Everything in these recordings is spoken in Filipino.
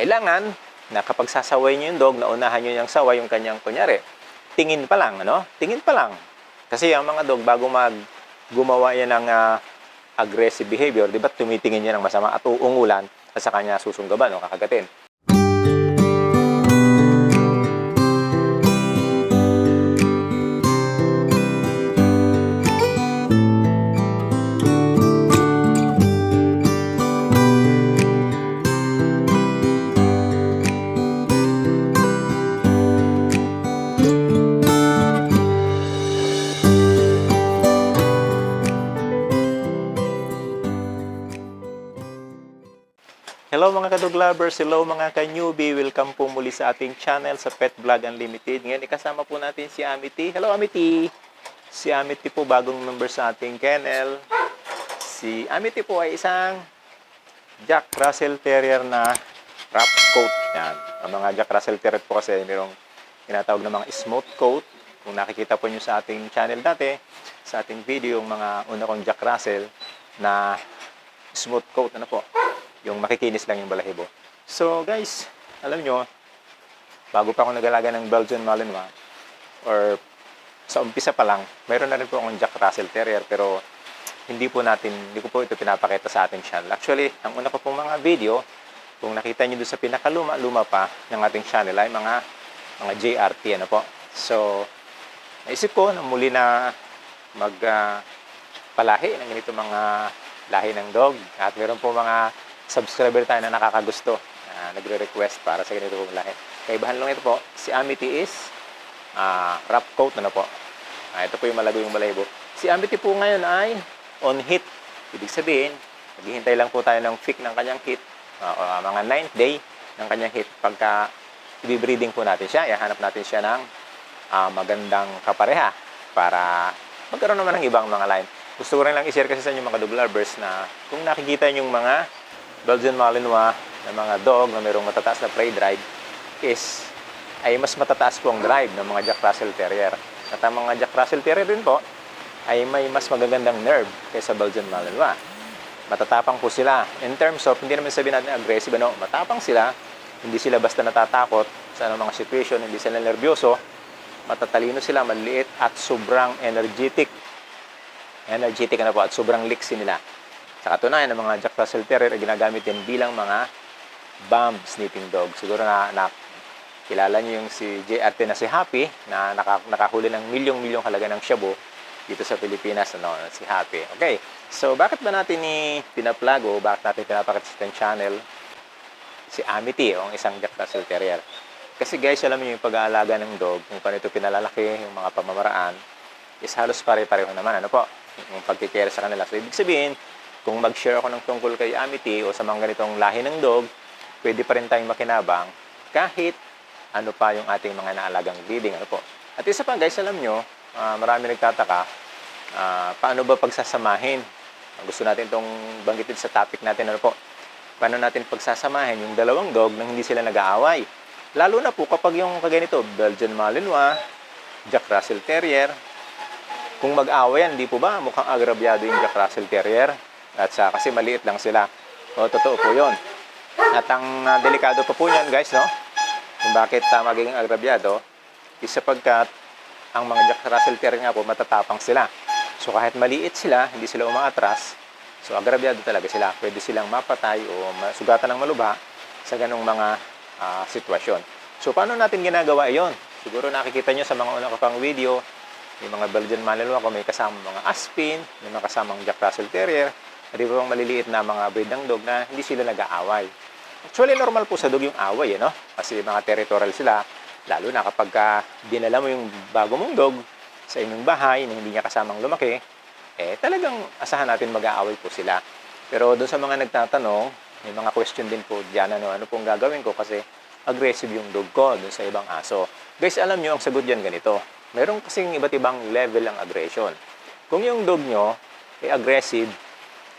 kailangan na kapag sasaway niyo yung dog, naunahan niyo yung saway, yung kanyang, kunyari, tingin pa lang, ano? Tingin pa lang. Kasi ang mga dog, bago mag gumawa yan ng ah, aggressive behavior, di ba tumitingin niya ng masama at uungulan at sa kanya susunggaban o kakagatin. Mga kadog lovers, hello mga ka-newbie, welcome po muli sa ating channel sa Pet Vlog Unlimited. Ngayon ikasama po natin si Amity. Hello Amity! Si Amity po bagong member sa ating kennel. Si Amity po ay isang Jack Russell Terrier na wrap coat. Yan. Ang mga Jack Russell Terrier po kasi mayroong tinatawag na mga smooth coat. Kung nakikita po nyo sa ating channel dati, sa ating video, yung mga una kong Jack Russell na smooth coat, ano po, yung makikinis lang yung balahibo. So guys, alam nyo, bago pa ako nagalaga ng Belgian Malinois, or sa umpisa pa lang, mayroon na rin po akong Jack Russell Terrier, pero hindi po natin, hindi ko po ito pinapakita sa ating channel. Actually, ang una ko pong mga video, kung nakita nyo doon sa pinakaluma-luma pa ng ating channel ay mga mga JRT, ano po. So, naisip ko na muli na mag ah, palahi ng ganito mga lahi ng dog. At meron po mga subscriber tayo na nakakagusto na nagre-request para sa ganito pong lahi. Kaibahan lang ito po, si Amity is ah, wrap coat na, na po. Ah, ito po yung malago yung balahibo. Si Amity po ngayon ay on hit. Ibig sabihin, naghihintay lang po tayo ng fix ng kanyang ah, o, ah, mga 9th day ng kanyang hit. Pagka i-breeding po natin siya, ihanap natin siya ng ah, magandang kapareha para magkaroon naman ng ibang mga line. Gusto ko rin lang i-share kasi sa inyo mga dog lovers na kung nakikita yung mga Belgian Malinois na mga dog na mayroong matataas na prey drive is ay mas matataas po ang drive ng mga Jack Russell Terrier. At ang mga Jack Russell Terrier din po ay may mas magagandang nerve kaysa Belgian Malinois. Matatapang po sila. In terms of, hindi naman sabihin natin aggressive, ano, matapang sila. Hindi sila basta natatakot sa anong mga situation, hindi sila nervyoso. Matatalino sila, maliit at sobrang energetic. Energetic na po at sobrang liksi nila. Sa katunayan, ng mga Jack Russell Terrier ay ginagamit din bilang mga bomb sniffing dog. Siguro na, na kilala niyo yung si JRT na si Happy na naka, nakahuli ng milyong-milyong halaga ng shabu dito sa Pilipinas, ano, si Happy. Okay, so bakit ba natin ni pinaplago, bakit natin pinapakita sa channel si Amity, o ang isang Jack Russell Terrier? Kasi guys, alam niyo yung pag-aalaga ng dog, kung paano ito pinalalaki, yung mga pamamaraan, is halos pare-pareho naman. Ano po? Yung pagkikare sa kanila. So, ibig sabihin, kung mag-share ako ng tungkol kay Amity o sa mga ganitong lahi ng dog, pwede pa rin tayong makinabang kahit ano pa yung ating mga naalagang breeding. Ano po? At isa pa guys, alam nyo, ah, marami nagtataka, ah, paano ba pagsasamahin? Gusto natin itong banggitin sa topic natin. Ano po? Paano natin pagsasamahin yung dalawang dog nang hindi sila nag-aaway? Lalo na po kapag yung kaganito, Belgian Malinois, Jack Russell Terrier, kung mag-away yan, di po ba mukhang agrabyado yung Jack Russell Terrier? At sa, kasi maliit lang sila. O, totoo po yon. At ang ah, delikado pa po niyan, guys, no? Kung bakit uh, magiging agrabyado, is sapagkat ang mga Jack Russell Terrier nga po, matatapang sila. So, kahit maliit sila, hindi sila umaatras, so agrabyado talaga sila. Pwede silang mapatay o masugatan ng malubha sa ganong mga ah, sitwasyon. So, paano natin ginagawa iyon? Siguro nakikita nyo sa mga una ko pang video, yung mga Belgian Malinois ko may kasama mga Aspin, may mga kasamang Jack Russell Terrier, at iba pang maliliit na mga breed ng dog na hindi sila nag-aaway. Actually, normal po sa dog yung away, eh, no? Kasi mga territorial sila, lalo na kapag ka dinala mo yung bago mong dog sa inyong bahay na hindi niya kasamang lumaki, eh talagang asahan natin mag-aaway po sila. Pero doon sa mga nagtatanong, may mga question din po diyan ano, ano pong gagawin ko kasi aggressive yung dog ko doon sa ibang aso. Guys, alam nyo, ang sagot dyan ganito. Meron kasing iba't ibang level ng aggression. Kung yung dog nyo ay aggressive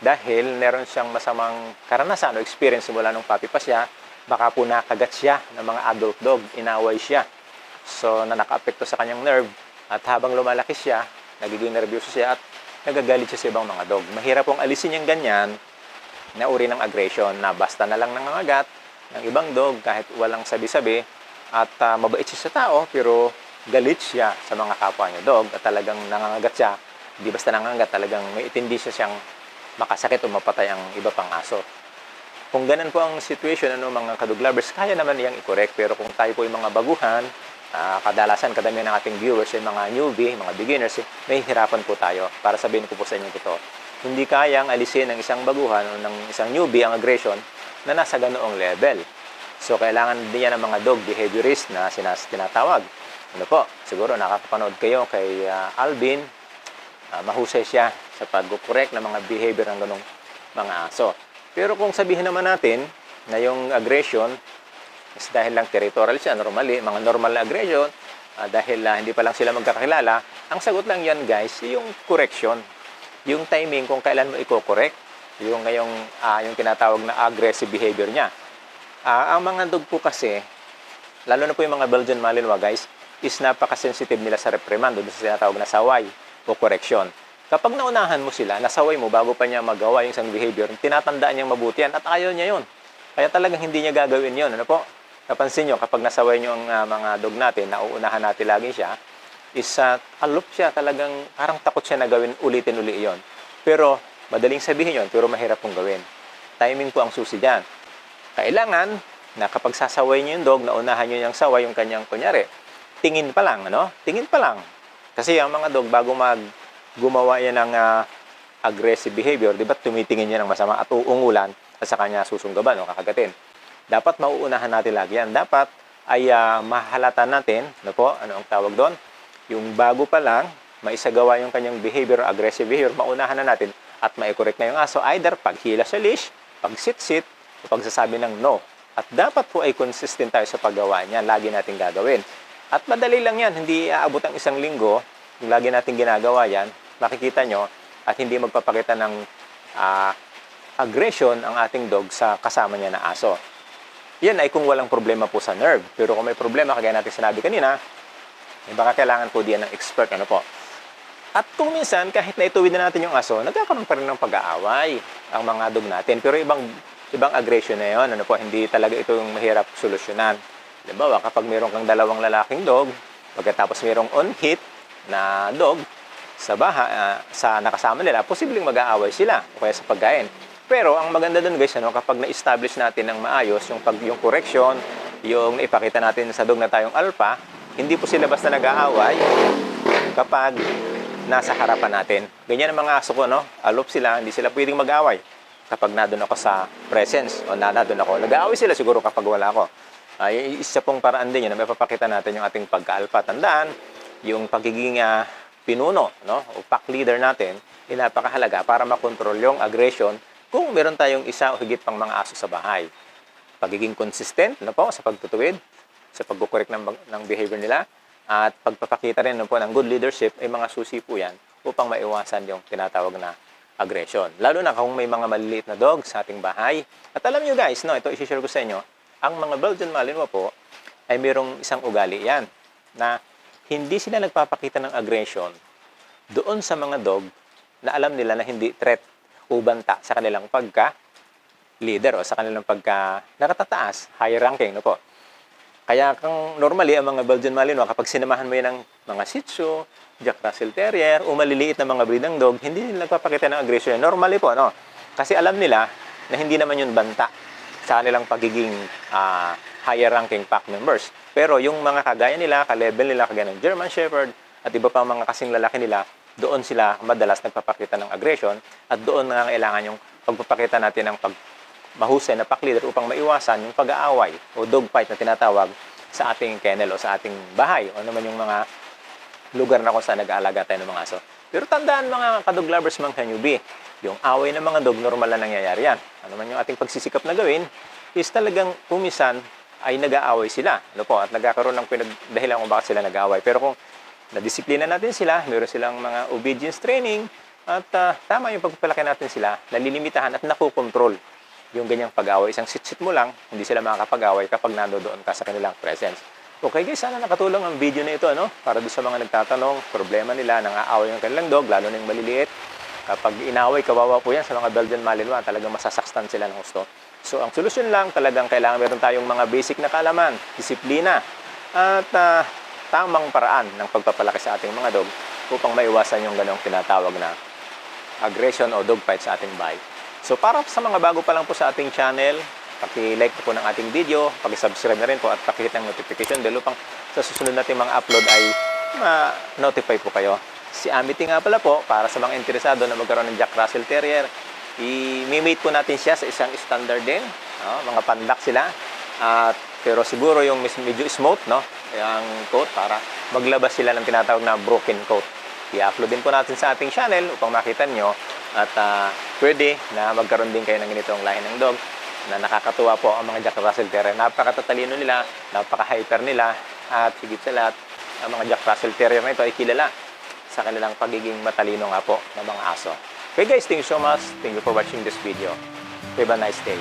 dahil meron siyang masamang karanasan o experience mula nung puppy pa siya, baka po nakagat siya ng mga adult dog, inaway siya. So, na naka-apekto sa kanyang nerve at habang lumalaki siya, nagiging nervyoso siya at nagagalit siya sa ibang mga dog. Mahirap pong alisin yung ganyan na uri ng aggression na basta na lang nangangagat, ng ibang dog kahit walang sabi-sabi at ah, mabait siya sa tao pero galit siya sa mga kapwa niya dog at talagang nangangagat siya. Hindi basta nangangagat, talagang may itindi siya siyang makasakit o mapatay ang iba pang aso. Kung ganun po ang situation, ano, mga lovers, kaya naman niyang i-correct. Pero kung tayo po yung mga baguhan, ah, kadalasan, kadamihan ng ating viewers ay mga newbie, mga beginners, eh, may hirapan po tayo. Para sabihin ko po sa inyo ito, hindi kayang alisin ng isang baguhan o ng isang newbie ang aggression na nasa ganoong level. So, kailangan din yan ng mga dog behaviorist na sinas tinatawag. Ano po, siguro nakakapanood kayo kay ah, Alvin, Ah, mahusay siya sa pag-correct ng mga behavior ng ganong mga aso. Pero kung sabihin naman natin na yung aggression is dahil lang territorial siya, normally, mga normal na aggression, ah, dahil ah, hindi pa lang sila magkakilala, ang sagot lang yan guys, yung correction. Yung timing kung kailan mo i-correct, yung ngayong ah, yung tinatawag na aggressive behavior niya. Ah, ang mga dog po kasi, lalo na po yung mga Belgian Malinois guys, is napaka-sensitive nila sa reprimand o sa tinatawag na saway o correction. Kapag naunahan mo sila, nasaway mo bago pa niya magawa yung isang behavior, tinatandaan niyang mabuti yan at ayaw niya yun. Kaya talagang hindi niya gagawin yun. Ano po? Napansin niyo, kapag nasaway niyo ang ah, mga dog natin, nauunahan natin lagi siya, is uh, alop siya, talagang parang takot siya na gawin ulitin uli yon. Pero, madaling sabihin yon pero mahirap pong gawin. Timing po ang susi dyan. Kailangan na kapag sasaway niyo yung dog, naunahan niyo yung saway, yung kanyang, kunyari, tingin pa lang, ano? Tingin pa lang. Kasi ang mga dog, bago mag gumawa yan ng ah, aggressive behavior, di ba tumitingin niya ng masama at uungulan at sa kanya susunggaban o kakagatin. Dapat mauunahan natin lagi yan. Dapat ay ah, mahalata natin, ano po, ano ang tawag doon? Yung bago pa lang, maisagawa yung kanyang behavior, aggressive behavior, maunahan na natin at mai-correct na yung aso. Either paghila sa leash, pag-sit-sit, o pagsasabi ng no. At dapat po ay consistent tayo sa paggawa niya. Lagi natin gagawin. At madali lang yan. Hindi aabot ang isang linggo. Kung lagi natin ginagawa yan, makikita nyo at hindi magpapakita ng ah, aggression ang ating dog sa kasama niya na aso. Yan ay kung walang problema po sa nerve. Pero kung may problema, kagaya natin sinabi kanina, eh, baka kailangan po diyan ng expert. Ano po? At kung minsan, kahit na ituwid na natin yung aso, nagkakaroon pa rin ng pag-aaway ang mga dog natin. Pero ibang ibang aggression na yon ano po, hindi talaga ito yung mahirap solusyonan. Halimbawa, kapag mayroon kang dalawang lalaking dog, pagkatapos mayroong on-hit na dog sa baha, ah, sa nakasama nila, posibleng mag-aaway sila o kaya sa pagkain. Pero ang maganda doon guys, ano, kapag na-establish natin ng maayos yung pag yung correction, yung naipakita natin sa dog na tayong alpha, hindi po sila basta nag-aaway kapag nasa harapan natin. Ganyan ang mga aso ko, no? Alop sila, hindi sila pwedeng mag-away kapag nandun ako sa presence o na nandun ako. Nag-aaway sila siguro kapag wala ako. Ay, isa pong paraan din yun na may papakita natin yung ating pagka-alpha. Tandaan, yung pagiging ah, pinuno, no? O pack leader natin, ay napakahalaga para makontrol yung aggression kung meron tayong isa o higit pang mga aso sa bahay. Pagiging consistent, no po, sa pagtutuwid, sa pagkukorek ng, ng behavior nila, at pagpapakita rin no po ng good leadership ay mga susi po yan upang maiwasan yung tinatawag na aggression. Lalo na kung may mga maliliit na dog sa ating bahay. At alam nyo guys, no, ito isi-share ko sa inyo, ang mga Belgian Malinois po ay mayroong isang ugali yan na hindi sila nagpapakita ng aggression doon sa mga dog na alam nila na hindi threat o banta sa kanilang pagka leader o sa kanilang pagka nakatataas, higher ranking, no po. Kaya kung normally ang mga Belgian Malinois, kapag sinamahan mo yan ng mga Shih Tzu, Jack Russell Terrier, o maliliit na mga breed ng dog, hindi nila nagpapakita ng aggression. Normally po, no? Kasi alam nila na hindi naman yun banta sa kanilang pagiging ah, higher ranking pack members. Pero yung mga kagaya nila, ka-level nila, kagaya ng German Shepherd, at iba pang mga kasing lalaki nila, doon sila madalas nagpapakita ng aggression at doon na kailangan yung pagpapakita natin ng pag mahusay na pack leader upang maiwasan yung pag-aaway o dog fight na tinatawag sa ating kennel o sa ating bahay o naman yung mga lugar na kung saan nag-aalaga tayo ng mga aso. Pero tandaan mga kadog lovers, mga newbie, yung away ng mga dog, normal na nangyayari yan. Ano man yung ating pagsisikap na gawin, is talagang kumisan ay nag-aaway sila. Ano po, at nagkakaroon ng pinagdahilan kung bakit sila nag-aaway. Pero kung nadisiplina natin sila, meron silang mga obedience training, at ah, tama yung pagpapalaki natin sila, nalilimitahan at nakukontrol yung ganyang pag-away. Isang sit-sit mo lang, hindi sila makakapag-away kapag nandoon ka sa kanilang presence. Okay guys, sana nakatulong ang video na ito ano? para doon sa mga nagtatanong, problema nila, nang-aaway yung kanilang dog, lalo na yung maliliit. Kapag inaway, kawawa po yan sa mga Belgian Malinois, talagang masasakstan sila ng gusto. So ang solusyon lang talagang kailangan meron tayong mga basic na kaalaman, disiplina, at ah, tamang paraan ng pagpapalaki sa ating mga dog upang maiwasan yung ganong tinatawag na aggression o dog fight sa ating bahay. So para sa mga bago pa lang po sa ating channel, paki-like po ng ating video, paki-subscribe na rin po at paki-hit ng notification bell upang sa susunod nating mga upload ay ma-notify po kayo. Si Amity nga pala po, para sa mga interesado na magkaroon ng Jack Russell Terrier, i-mate po natin siya sa isang standard din. No? Mga pandak sila. At pero siguro yung medyo smooth, no? Yung coat para maglabas sila ng tinatawag na broken coat. I-upload din po natin sa ating channel upang makita nyo at ah, pwede na magkaroon din kayo ng ganitong lahi ng dog na nakakatuwa po ang mga Jack Russell Terrier. Napakatatalino nila, napaka-hyper nila at higit sa lahat, ang mga Jack Russell Terrier na ito ay kilala sa kanilang pagiging matalino nga po ng mga aso. Okay guys, thank you so much. Thank you for watching this video. Have a nice day.